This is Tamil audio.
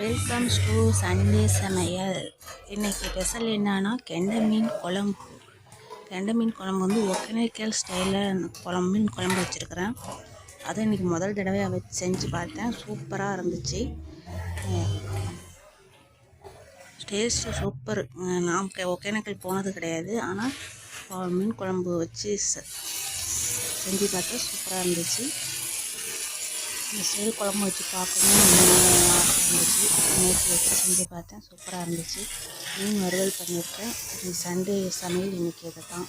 வெல்கம் டு சண்டே சமையல். இன்றைக்கி ஸ்பெஷல் என்னன்னா கெண்டை மீன் குழம்பு. கெண்டை மீன் குழம்பு வந்து ஒகேனக்கல் ஸ்டைலில் குழம்பு மீன் குழம்பு வச்சுருக்கிறேன். அதை இன்றைக்கி முதல் தடவையாக வச்சு செஞ்சு பார்த்தேன். சூப்பராக இருந்துச்சு. டேஸ்ட்டு சூப்பர் நான் ஒக்கேனக்கல் ஒகேனக்கல் போனது கிடையாது. ஆனால் மீன் குழம்பு வச்சு செஞ்சு பார்த்தா சூப்பராக இருந்துச்சு. இந்த சைடு குழம்பு வச்சு பார்க்கணும்னு ஆசை இருந்துச்சு. நேற்று வச்சு செஞ்சு பார்த்தேன். சூப்பராக இருந்துச்சு. மீன் வறுவல் பண்ணியிருக்கேன். இது சண்டே சமையல். இன்றைக்கி இதை தான்